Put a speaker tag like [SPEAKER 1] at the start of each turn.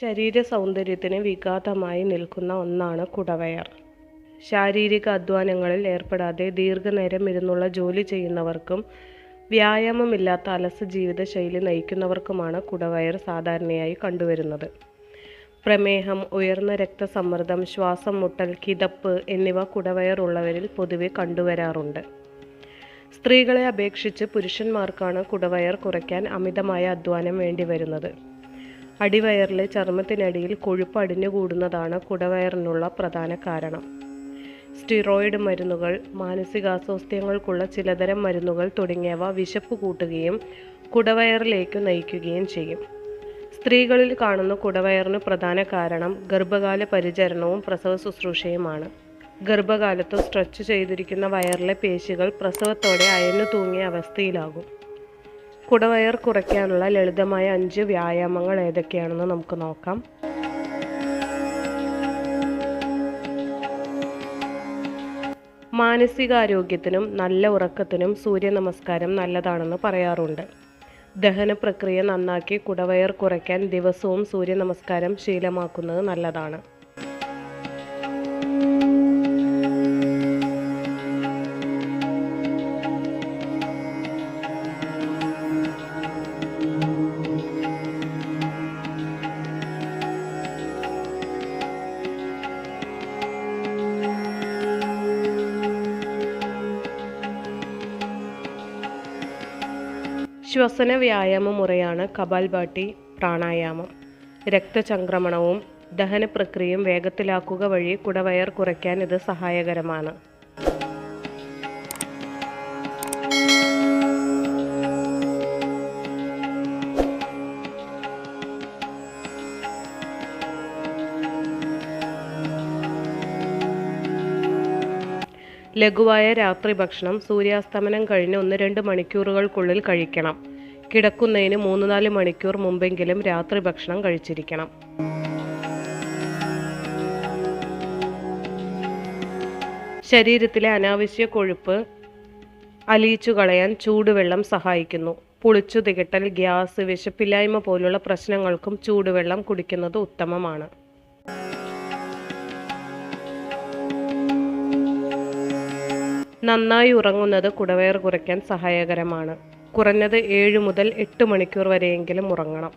[SPEAKER 1] ശരീര സൗന്ദര്യത്തിന് വിഘാതമായി നിൽക്കുന്ന ഒന്നാണ് കുടവയർ. ശാരീരിക അധ്വാനങ്ങളിൽ ഏർപ്പെടാതെ ദീർഘനേരം ഇരുന്നുള്ള ജോലി ചെയ്യുന്നവർക്കും വ്യായാമമില്ലാത്ത അലസ ജീവിതശൈലി നയിക്കുന്നവർക്കുമാണ് കുടവയർ സാധാരണയായി കണ്ടുവരുന്നത്. പ്രമേഹം ഉയർന്ന രക്തസമ്മർദ്ദം ശ്വാസം മുട്ടൽ കിതപ്പ് എന്നിവ കുടവയർ ഉള്ളവരിൽ പൊതുവെ കണ്ടുവരാറുണ്ട്. സ്ത്രീകളെ അപേക്ഷിച്ച് പുരുഷന്മാർക്കാണ് കുടവയർ കുറയ്ക്കാൻ അമിതമായ അധ്വാനം വേണ്ടിവരുന്നത്. അടിവയറിലെ ചർമ്മത്തിനടിയിൽ കൊഴുപ്പ് അടിഞ്ഞുകൂടുന്നതാണ് കുടവയറിനുള്ള പ്രധാന കാരണം. സ്റ്റിറോയിഡ് മരുന്നുകൾ മാനസികാസ്വാസ്ഥ്യങ്ങൾക്കുള്ള ചിലതരം മരുന്നുകൾ തുടങ്ങിയവ വിശപ്പ് കൂട്ടുകയും കുടവയറിലേക്ക് നയിക്കുകയും ചെയ്യും. സ്ത്രീകളിൽ കാണുന്ന കുടവയറിന് പ്രധാന കാരണം ഗർഭകാല പരിചരണവും പ്രസവ ശുശ്രൂഷയുമാണ്. ഗർഭകാലത്ത് സ്ട്രെച്ച് ചെയ്തിരിക്കുന്ന വയറിലെ പേശികൾ പ്രസവത്തോടെ അയഞ്ഞു തൂങ്ങിയ അവസ്ഥയിലാകും. കുടവയർ കുറയ്ക്കാനുള്ള ലളിതമായ അഞ്ച് വ്യായാമങ്ങൾ ഏതൊക്കെയാണെന്ന് നമുക്ക് നോക്കാം. മാനസികാരോഗ്യത്തിനും നല്ല ഉറക്കത്തിനും സൂര്യ നമസ്കാരം നല്ലതാണെന്ന് പറയാറുണ്ട്. ദഹന പ്രക്രിയ നന്നാക്കി കുടവയർ കുറയ്ക്കാൻ ദിവസവും സൂര്യ നമസ്കാരം ശീലമാക്കുന്നത് നല്ലതാണ്. ശ്വസന വ്യായാമ മുറയാണ് കപാൽഭാട്ടി പ്രാണായാമം. രക്തചംക്രമണവും ദഹന പ്രക്രിയയും വേഗത്തിലാക്കുക വഴി കുടവയർ കുറയ്ക്കാൻ ഇത് സഹായകരമാണ്. ലഘുവായ രാത്രി ഭക്ഷണം സൂര്യാസ്തമനം കഴിഞ്ഞ് ഒന്ന് രണ്ട് മണിക്കൂറുകൾക്കുള്ളിൽ കഴിക്കണം. കിടക്കുന്നതിന് മൂന്ന് നാല് മണിക്കൂർ മുമ്പെങ്കിലും രാത്രി ഭക്ഷണം കഴിച്ചിരിക്കണം. ശരീരത്തിലെ അനാവശ്യ കൊഴുപ്പ് അലിയിച്ചു കളയാൻ ചൂടുവെള്ളം സഹായിക്കുന്നു. പുളിച്ചു തികട്ടൽ ഗ്യാസ് വിശപ്പില്ലായ്മ പോലുള്ള പ്രശ്നങ്ങൾക്കും ചൂടുവെള്ളം കുടിക്കുന്നത് ഉത്തമമാണ്. നന്നായി ഉറങ്ങുന്നത് കുടവയർ കുറയ്ക്കാൻ സഹായകരമാണ്. കുറഞ്ഞത് ഏഴ് മുതൽ എട്ട് മണിക്കൂർ വരെയെങ്കിലും ഉറങ്ങണം.